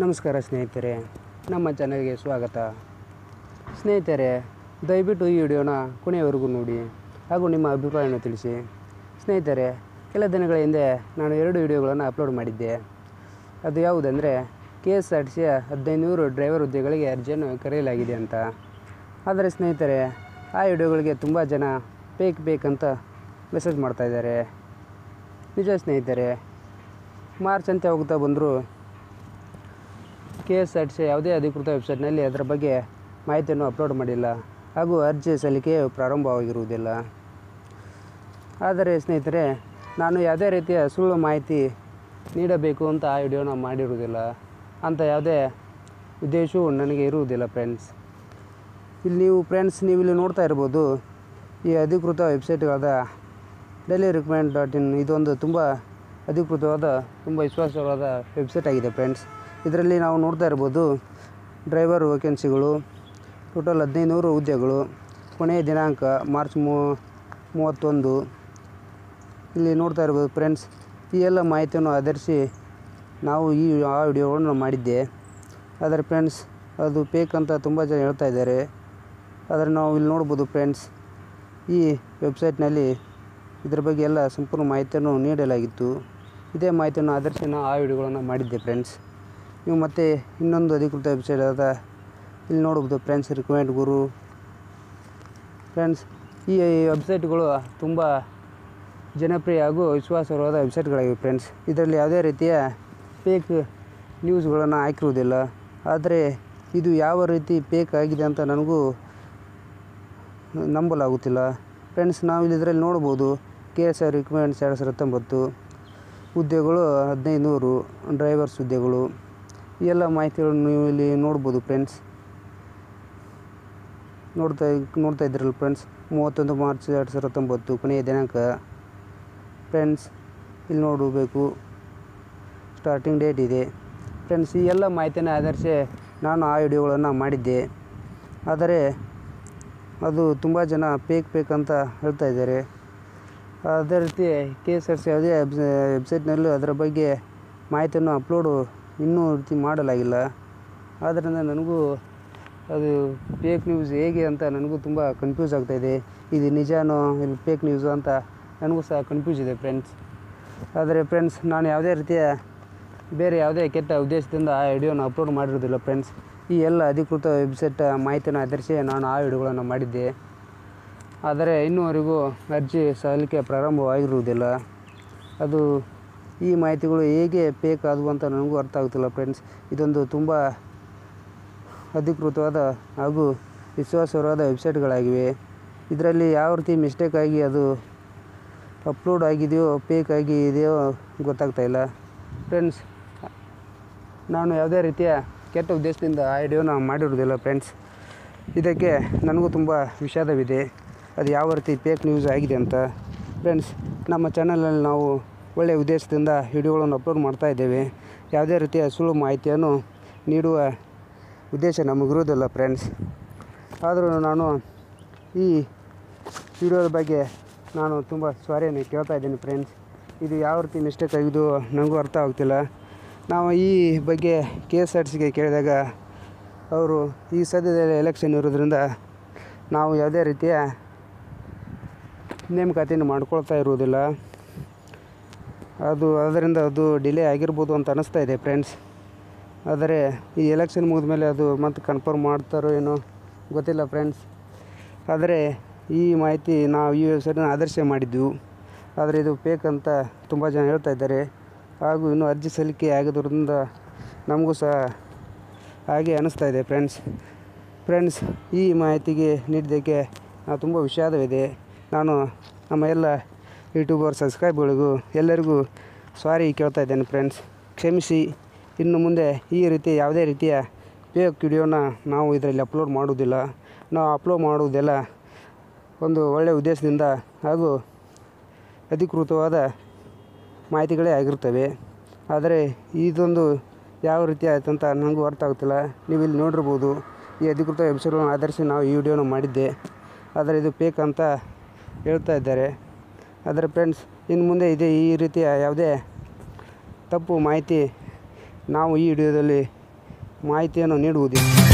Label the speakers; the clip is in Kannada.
Speaker 1: ನಮಸ್ಕಾರ ಸ್ನೇಹಿತರೆ, ನಮ್ಮ ಚಾನಲ್ಗೆ ಸ್ವಾಗತ. ಸ್ನೇಹಿತರೆ, ದಯವಿಟ್ಟು ಈ ವಿಡಿಯೋನ ಕೊನೆಯವರೆಗೂ ನೋಡಿ ಹಾಗೂ ನಿಮ್ಮ ಅಭಿಪ್ರಾಯವನ್ನು ತಿಳಿಸಿ. ಸ್ನೇಹಿತರೆ, ಕೆಲ ದಿನಗಳ ಹಿಂದೆ ನಾನು ಎರಡು ವಿಡಿಯೋಗಳನ್ನು ಅಪ್ಲೋಡ್ ಮಾಡಿದ್ದೆ. ಅದು ಯಾವುದಂದರೆ ಕೆ ಎಸ್ ಆರ್ ಟಿ ಸಿಯ ಹದಿನೈದುನೂರು ಡ್ರೈವರ್ ಹುದ್ದೆಗಳಿಗೆ ಅರ್ಜಿಯನ್ನು ಕರೆಯಲಾಗಿದೆ ಅಂತ. ಆದರೆ ಸ್ನೇಹಿತರೆ, ಆ ವಿಡಿಯೋಗಳಿಗೆ ತುಂಬ ಜನ ಬೇಕ್ ಬೇಕಂತ ಮೆಸೇಜ್ ಮಾಡ್ತಾಯಿದ್ದಾರೆ ನಿಜ ಸ್ನೇಹಿತರೆ, ಮಾರ್ಚ್ ಅಂತ ಹೋಗ್ತಾ ಬಂದರೂ K S R T C ಯಾವುದೇ ಅಧಿಕೃತ ವೆಬ್ಸೈಟ್ನಲ್ಲಿ ಅದರ ಬಗ್ಗೆ ಮಾಹಿತಿಯನ್ನು ಅಪ್ಲೋಡ್ ಮಾಡಿಲ್ಲ ಹಾಗೂ ಅರ್ಜಿ ಸಲ್ಲಿಕೆ ಪ್ರಾರಂಭವಾಗಿರುವುದಿಲ್ಲ. ಆದರೆ ಸ್ನೇಹಿತರೆ, ನಾನು ಯಾವುದೇ ರೀತಿಯ ಸುಳ್ಳು ಮಾಹಿತಿ ನೀಡಬೇಕು ಅಂತ ಆ ವಿಡಿಯೋನ ಮಾಡಿರುವುದಿಲ್ಲ. ಅಂತ ಯಾವುದೇ ಉದ್ದೇಶವು ನನಗೆ ಇರುವುದಿಲ್ಲ ಫ್ರೆಂಡ್ಸ್. ಇಲ್ಲಿ ನೀವು ಫ್ರೆಂಡ್ಸ್ ನೀವು ಇಲ್ಲಿ ನೋಡ್ತಾ ಇರ್ಬೋದು ಈ ಅಧಿಕೃತ ವೆಬ್ಸೈಟ್ಗಳಾದ ಡೆಲಿ ರಿಕಮೆಂಡ್ ಡಾಟ್ ಇನ್ ಇದೊಂದು ತುಂಬ ಅಧಿಕೃತವಾದ, ತುಂಬ ವಿಶ್ವಾಸವಾದ ವೆಬ್ಸೈಟ್ ಆಗಿದೆ ಫ್ರೆಂಡ್ಸ್ ಇದರಲ್ಲಿ ನಾವು ನೋಡ್ತಾ ಇರ್ಬೋದು ಡ್ರೈವರ್ ವೇಕೆನ್ಸಿಗಳು ಟೋಟಲ್ ಹದಿನೈದುನೂರು ಹುದ್ದೆಗಳು, ಕೊನೆಯ ದಿನಾಂಕ ಮಾರ್ಚ್ ಮೂ, ಮೂವತ್ತೊಂದು. ಇಲ್ಲಿ ನೋಡ್ತಾ ಇರ್ಬೋದು ಫ್ರೆಂಡ್ಸ್ ಈ ಎಲ್ಲ ಮಾಹಿತಿಯನ್ನು ಆಧರಿಸಿ ನಾವು ಈ, ಆ ವಿಡಿಯೋಗಳನ್ನು ಮಾಡಿದ್ದೆ. ಆದರೆ ಫ್ರೆಂಡ್ಸ್ ಅದು ಪೇಕ್ ಅಂತ ತುಂಬ ಜನ ಹೇಳ್ತಾ ಇದ್ದಾರೆ. ಆದರೆ ನಾವು ಇಲ್ಲಿ ನೋಡ್ಬೋದು ಫ್ರೆಂಡ್ಸ್ ಈ ವೆಬ್ಸೈಟ್ನಲ್ಲಿ ಇದರ ಬಗ್ಗೆ ಎಲ್ಲ ಸಂಪೂರ್ಣ ಮಾಹಿತಿಯನ್ನು ನೀಡಲಾಗಿತ್ತು. ಇದೇ ಮಾಹಿತಿಯನ್ನು ಆಧರಿಸಿ ನಾವು ಆ ವಿಡಿಯೋಗಳನ್ನು ಮಾಡಿದ್ದೆ ಫ್ರೆಂಡ್ಸ್ ನೀವು ಮತ್ತೆ ಇನ್ನೊಂದು ಅಧಿಕೃತ ವೆಬ್ಸೈಟ್ ಆದ ಇಲ್ಲಿ ನೋಡ್ಬೋದು ಫ್ರೆಂಡ್ಸ್ ರಿಕಮೆಂಡ್ ಗುರು ಫ್ರೆಂಡ್ಸ್ ಈ ವೆಬ್ಸೈಟ್ಗಳು ತುಂಬ ಜನಪ್ರಿಯ ಹಾಗೂ ವಿಶ್ವಾಸಾರ್ಹವಾದ ವೆಬ್ಸೈಟ್ಗಳಾಗಿವೆ ಫ್ರೆಂಡ್ಸ್ ಇದರಲ್ಲಿ ಯಾವುದೇ ರೀತಿಯ ಫೇಕ್ ನ್ಯೂಸ್ಗಳನ್ನು ಹಾಕಿರುವುದಿಲ್ಲ. ಆದರೆ ಇದು ಯಾವ ರೀತಿ ಫೇಕ್ ಆಗಿದೆ ಅಂತ ನನಗೂ ನಂಬಲಾಗುತ್ತಿಲ್ಲ. ಫ್ರೆಂಡ್ಸ್ ನಾವು ಇಲ್ಲಿ ಇದರಲ್ಲಿ ನೋಡ್ಬೋದು. ಕೆ ಎಸ್ ಆರ್ ರಿಕ್ವೈರ್ಮೆಂಟ್ಸ್ ಎರಡು ಸಾವಿರದ ಹತ್ತೊಂಬತ್ತು ಹುದ್ದೆಗಳು ಹದಿನೈದು ನೂರು ಡ್ರೈವರ್ಸ್ ಹುದ್ದೆಗಳು ಎಲ್ಲ ಮಾಹಿತಿಗಳನ್ನು ನೀವು ಇಲ್ಲಿ ನೋಡ್ಬೋದು ಫ್ರೆಂಡ್ಸ್. ನೋಡ್ತಾ ನೋಡ್ತಾ ಇದ್ರಲ್ಲ ಫ್ರೆಂಡ್ಸ್, ಮೂವತ್ತೊಂದು ಮಾರ್ಚ್ ಎರಡು ಸಾವಿರದ ಹತ್ತೊಂಬತ್ತು, ಕೊನೆಯ ದಿನಾಂಕ. ಫ್ರೆಂಡ್ಸ್, ಇಲ್ಲಿ ನೋಡಬೇಕು. ಸ್ಟಾರ್ಟಿಂಗ್ ಡೇಟ್ ಇದೆ. ಫ್ರೆಂಡ್ಸ್, ಈ ಎಲ್ಲ ಮಾಹಿತಿನ ಆಧರಿಸಿ ನಾನು ಆ ವಿಡಿಯೋಗಳನ್ನು ಮಾಡಿದ್ದೆ. ಆದರೆ, ಅದು ತುಂಬ ಜನ ಪೇಕ್ ಪೇಕ್ ಅಂತ ಹೇಳ್ತಾ ಇದ್ದಾರೆ. ಅದೇ ರೀತಿ ಕೆ ಎಸ್ ಆರ್ ಸಿ ಯಾವುದೇ ವೆಬ್ಸೈಟ್ನಲ್ಲೂ ಅದರ ಬಗ್ಗೆ ಮಾಹಿತಿಯನ್ನು ಅಪ್ಲೋಡು ಇನ್ನೂ ರೀತಿ ಮಾಡಲಾಗಿಲ್ಲ. ಆದ್ದರಿಂದ ನನಗೂ ಅದು ಫೇಕ್ ನ್ಯೂಸ್ ಹೇಗೆ ಅಂತ ನನಗೂ ತುಂಬ ಕನ್ಫ್ಯೂಸ್ ಆಗ್ತಾಯಿದೆ ಇದು. ನಿಜಾನೋ ಇಲ್ಲಿ ಫೇಕ್ ನ್ಯೂಸು ಅಂತ ನನಗೂ ಸಹ ಕನ್ಫ್ಯೂಸ್ ಇದೆ ಫ್ರೆಂಡ್ಸ್ ಆದರೆ ಫ್ರೆಂಡ್ಸ್ ನಾನು ಯಾವುದೇ ರೀತಿಯ ಬೇರೆ ಯಾವುದೇ ಕೆಟ್ಟ ಉದ್ದೇಶದಿಂದ ಆ ವಿಡಿಯೋನ ಅಪ್ಲೋಡ್ ಮಾಡಿರೋದಿಲ್ಲ ಫ್ರೆಂಡ್ಸ್ ಈ ಎಲ್ಲ ಅಧಿಕೃತ ವೆಬ್ಸೈಟ್ ಮಾಹಿತಿಯನ್ನು ಆಧರಿಸಿ ನಾನು ಆ ವಿಡಿಯೋಗಳನ್ನು ಮಾಡಿದ್ದೆ. ಆದರೆ ಇನ್ನೂವರೆಗೂ ಅರ್ಜಿ ಸಲ್ಲಿಕೆ ಪ್ರಾರಂಭವಾಗಿರುವುದಿಲ್ಲ. ಅದು ಈ ಮಾಹಿತಿಗಳು ಹೇಗೆ ಫೇಕ್ ಆದವು ಅಂತ ನನಗೂ ಅರ್ಥ ಆಗ್ತಿಲ್ಲ ಫ್ರೆಂಡ್ಸ್. ಇದೊಂದು ತುಂಬ ಅಧಿಕೃತವಾದ ಹಾಗೂ ವಿಶ್ವಾಸಾರ್ಹವಾದ ವೆಬ್ಸೈಟ್ಗಳಾಗಿವೆ. ಇದರಲ್ಲಿ ಯಾವ ರೀತಿ ಮಿಸ್ಟೇಕ್ ಆಗಿ ಅದು ಅಪ್ಲೋಡ್ ಆಗಿದೆಯೋ ಫೇಕ್ ಆಗಿದೆಯೋ ಗೊತ್ತಾಗ್ತಾ ಇಲ್ಲ. ಫ್ರೆಂಡ್ಸ್, ನಾನು ಯಾವುದೇ ರೀತಿಯ ಕೆಟ್ಟ ಉದ್ದೇಶದಿಂದ ಆ ವಿಡಿಯೋನ ಮಾಡಿರೋದಿಲ್ಲ ಫ್ರೆಂಡ್ಸ್. ಇದಕ್ಕೆ ನನಗೂ ತುಂಬ ವಿಷಾದವಿದೆ. ಅದು ಯಾವ ರೀತಿ ಫೇಕ್ ನ್ಯೂಸ್ ಆಗಿದೆ ಅಂತ. ಫ್ರೆಂಡ್ಸ್ ನಮ್ಮ ಚಾನಲಲ್ಲಿ ನಾವು ಒಳ್ಳೆಯ ಉದ್ದೇಶದಿಂದ ವಿಡಿಯೋಗಳನ್ನು ಅಪ್ಲೋಡ್ ಮಾಡ್ತಾ ಇದ್ದೇವೆ. ಯಾವುದೇ ರೀತಿಯ ಸುಳ್ಳು ಮಾಹಿತಿಯನ್ನು ನೀಡುವ ಉದ್ದೇಶ ನಮಗಿರುವುದಿಲ್ಲ ಫ್ರೆಂಡ್ಸ್ ಆದರೂ ನಾನು ಈ ವಿಡಿಯೋದ ಬಗ್ಗೆ ನಾನು ತುಂಬ ಸ್ವಾರಿಯನ್ನು ಕೇಳ್ತಾ ಇದ್ದೀನಿ ಫ್ರೆಂಡ್ಸ್ ಇದು ಯಾವ ರೀತಿ ಮಿಸ್ಟೇಕ್ ಆಗಿದ್ದು ನನಗೂ ಅರ್ಥ ಆಗ್ತಿಲ್ಲ. ನಾವು ಈ ಬಗ್ಗೆ ಕೆ ಎಸ್ ಆರ್ ಸಿಗೆ ಕೇಳಿದಾಗ ಅವರು ಈ ಸದ್ಯದಲ್ಲಿ ಎಲೆಕ್ಷನ್ ಇರೋದ್ರಿಂದ ನಾವು ಯಾವುದೇ ರೀತಿಯ ನೇಮಕಾತಿಯನ್ನು ಮಾಡ್ಕೊಳ್ತಾ ಇರುವುದಿಲ್ಲ. ಅದು ಅದರಿಂದ ಅದು ಡಿಲೇ ಆಗಿರ್ಬೋದು ಅಂತ ಅನ್ನಿಸ್ತಾ ಇದೆ ಫ್ರೆಂಡ್ಸ್ ಆದರೆ ಈ ಎಲೆಕ್ಷನ್ ಮುಗಿದ ಮೇಲೆ ಅದು ಮತ್ತೆ ಕನ್ಫರ್ಮ್ ಮಾಡ್ತಾರೋ ಏನೋ ಗೊತ್ತಿಲ್ಲ ಫ್ರೆಂಡ್ಸ್ ಆದರೆ ಈ ಮಾಹಿತಿ ನಾವು ಈ ವೆಬ್ಸೈಟನ್ನು ಆದರ್ಶ ಮಾಡಿದ್ದೆವು. ಆದರೆ ಇದು ಫೇಕ್ ಅಂತ ತುಂಬ ಜನ ಹೇಳ್ತಾ ಇದ್ದಾರೆ. ಹಾಗೂ ಇನ್ನೂ ಅರ್ಜಿ ಸಲ್ಲಿಕೆ ಆಗಿದ್ದರಿಂದ ನಮಗೂ ಸಹ ಹಾಗೆ ಅನ್ನಿಸ್ತಾ ಇದೆ ಫ್ರೆಂಡ್ಸ್ ಫ್ರೆಂಡ್ಸ್ ಈ ಮಾಹಿತಿಗೆ ನೀಡಿದ್ದಕ್ಕೆ ತುಂಬ ವಿಷಾದವಿದೆ. ನಾನು ನಮ್ಮ ಎಲ್ಲ ಯೂಟ್ಯೂಬರ್ ಸಬ್ಸ್ಕ್ರೈಬ್ಗಳಿಗೂ ಎಲ್ಲರಿಗೂ ಸಾರಿ ಕೇಳ್ತಾ ಇದ್ದೇನೆ ಫ್ರೆಂಡ್ಸ್ ಕ್ಷಮಿಸಿ, ಇನ್ನು ಮುಂದೆ ಈ ರೀತಿ ಯಾವುದೇ ರೀತಿಯ ಫೇಕ್ ವಿಡಿಯೋನ ನಾವು ಇದರಲ್ಲಿ ಅಪ್ಲೋಡ್ ಮಾಡುವುದಿಲ್ಲ. ನಾವು ಅಪ್ಲೋಡ್ ಮಾಡುವುದೆಲ್ಲ ಒಂದು ಒಳ್ಳೆಯ ಉದ್ದೇಶದಿಂದ ಹಾಗೂ ಅಧಿಕೃತವಾದ ಮಾಹಿತಿಗಳೇ ಆಗಿರ್ತವೆ. ಆದರೆ ಇದೊಂದು ಯಾವ ರೀತಿ ಆಯ್ತಂತ ನನಗೂ ಅರ್ಥ ಆಗ್ತಿಲ್ಲ. ನೀವು ಇಲ್ಲಿ ನೋಡಿರ್ಬೋದು, ಈ ಅಧಿಕೃತ ವೆಬ್ಸೈಟ್ಗಳನ್ನು ಆಧರಿಸಿ ನಾವು ಈ ವಿಡಿಯೋನ ಮಾಡಿದ್ದೆ. ಆದರೆ ಇದು ಫೇಕ್ ಅಂತ ಹೇಳ್ತಾ ಇದ್ದಾರೆ. ಆದರೆ ಫ್ರೆಂಡ್ಸ್ ಇನ್ನು ಮುಂದೆ ಇದೆ ಈ ರೀತಿಯ ಯಾವುದೇ ತಪ್ಪು ಮಾಹಿತಿ ನಾವು ಈ ವಿಡಿಯೋದಲ್ಲಿ ಮಾಹಿತಿಯನ್ನು ನೀಡುವುದಿಲ್ಲ.